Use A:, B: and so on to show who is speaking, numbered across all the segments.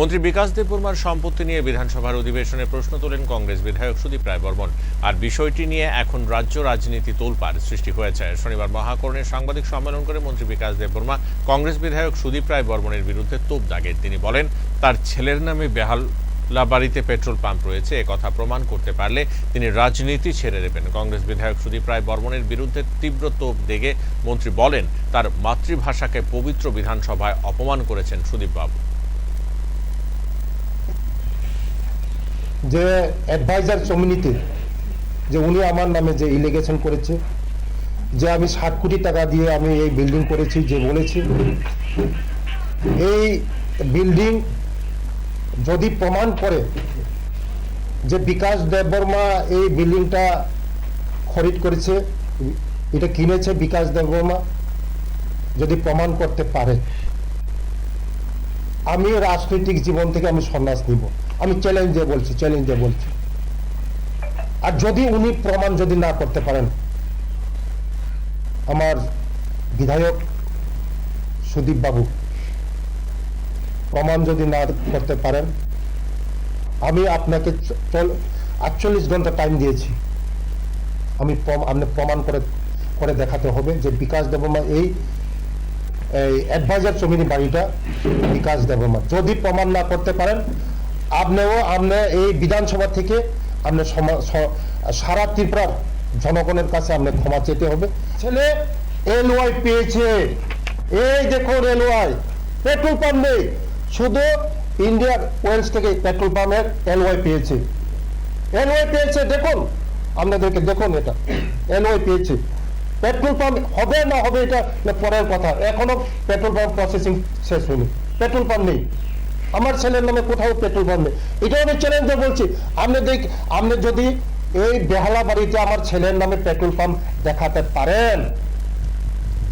A: মন্ত্রী বিকাশ দেববর্মার সম্পত্তি নিয়ে বিধানসভার অধিবেশনে প্রশ্ন তোলেন কংগ্রেস বিধায়ক সুদীপ রায় বর্মন। আর বিষয়টি নিয়ে এখন রাজ্য রাজনীতি তোলপাড় সৃষ্টি হয়েছে। শনিবার মহাকরণে সাংবাদিক সম্মেলন করে মন্ত্রী বিকাশ দেববর্মা কংগ্রেস বিধায়ক সুদীপ রায় বর্মনের বিরুদ্ধে তোপ দাগেন তিনি বলেন, তার ছেলের নামে বেহাল বাড়িতে পেট্রোল পাম্প রয়েছে কথা প্রমাণ করতে পারলে তিনি রাজনীতি ছেড়ে দেবেন। কংগ্রেস বিধায়ক সুদীপ রায় বর্মনের বিরুদ্ধে তীব্র তোপ দেগে মন্ত্রী বলেন, তার মাতৃভাষাকে পবিত্র বিধানসভায় অপমান করেছেন সুদীপ
B: যে অ্যাডভাইজার কমিউনিটি যে উনি আমার নামে যে ইলিগেশন করেছে, যে আমি ষাট কোটি টাকা দিয়ে আমি এই বিল্ডিং করেছি, যে বলেছি, এই বিল্ডিং যদি প্রমাণ করে যে বিকাশ দেববর্মা এই বিল্ডিংটা খরিদ করেছে, এটা কিনেছে বিকাশ দেববর্মা যদি প্রমাণ করতে পারে। আমি রাজনৈতিক জীবন থেকে আমি সন্ন্যাস নিব। আমি চ্যালেঞ্জে বলছি চ্যালেঞ্জে বলছি। আর যদি উনি প্রমাণ যদি না করতে পারেন, আমার বিধায়ক সুদীপ বাবু প্রমাণ যদি না করতে পারেন, আমি আপনাকে আটচল্লিশ ঘণ্টা টাইম দিয়েছি। আমি আপনি প্রমাণ করে করে দেখাতে হবে যে বিকাশ দেবমা এই এই অ্যাডভাইজার জমিনি বাড়িটা বিকাশ দেবমা যদি প্রমাণ না করতে পারেন, আপনিও আপনি এই বিধানসভা থেকে আপনি সারা ত্রিপুরার জনগণের কাছে আপনি ক্ষমা চেতে হবে। ছেলে এলওয়াই পেয়েছে। এই দেখুন এলওয়াই পেট্রোল পাম্প নেই। শুধু ইন্ডিয়ার ওয়েলস থেকে পেট্রোল পাম্পের এলওয়াই পেয়েছে। এলওয়াই পেয়েছে, দেখুন, আপনাদেরকে দেখুন এটা। এলওয়াই পেয়েছে। পেট্রোল পাম্প হবে না হবে এটা পরের কথা। এখনও পেট্রোল পাম্প প্রসেসিং শেষ হয়নি। পেট্রোল পাম্প নেই। আমার ছেলের নামে কোথাও পেট্রোল পাম্প নেই। এটা আমি চ্যালেঞ্জে বলছি। আপনি দেখ, আপনি যদি এই বেহালা বাড়িতে আমার ছেলের নামে পেট্রোল পাম্প দেখাতে পারেন,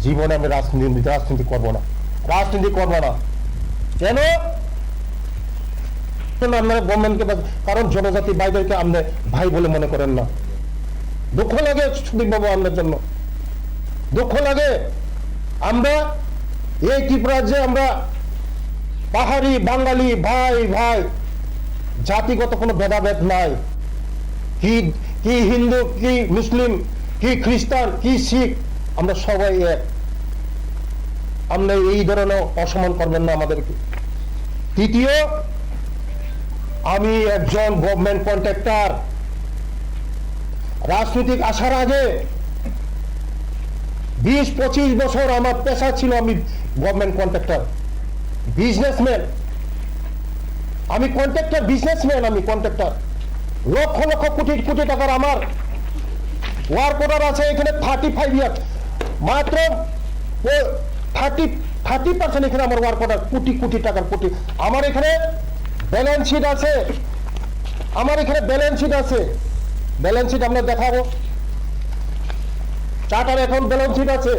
B: জীবনে আমি রাজনীতি রাজনীতি করব না। রাজনীতি করব না। কেন? আপনারা গভর্নমেন্টকে কারণ জনজাতি ভাইদেরকে আপনি ভাই বলে মনে করেন না। দুঃখ লাগে সুদীপ বাবু আপনার জন্য। দুঃখ লাগে। আমরা এই ত্রিপুরাজ্যে আমরা পাহাড়ি বাঙালি ভাই ভাই, জাতিগত কোনো ভেদাভেদ নাই। কি কি হিন্দু, কি মুসলিম, কি খ্রিস্টান, কি শিখ, আমরা সবাই এক। আমরা এই ধরনের অসম্মান করবেন না আমাদেরকে। তৃতীয়, আমি একজন গভর্নমেন্ট কন্ট্রাক্টর রাজনৈতিক আসার আগে বিশ পঁচিশ বছর আমার পেশা ছিল আমি গভর্নমেন্ট কন্ট্রাক্টর বিজনেসম্যান আমি কন্ট্রাক্টর বিজনেসম্যান আমি কন্ট্রাক্টর লক্ষ লক্ষ কোটি কোটি টাকার আমার ওয়ার্ক অর্ডার আছে, এখানে থার্টি ফাইভ ইয়ার মাত্র থার্টি থার্টি পার্সেন্ট এখানে আমার ওয়ার্ক অর্ডার কোটি কোটি টাকার কোটি। আমার এখানে ব্যালেন্স শিট আছে। আমার এখানে ব্যালেন্স শিট আছে। ব্যালেন্স শিট আমরা দেখাবো। চার্টার এখন ব্যালেন্স শিট আছে।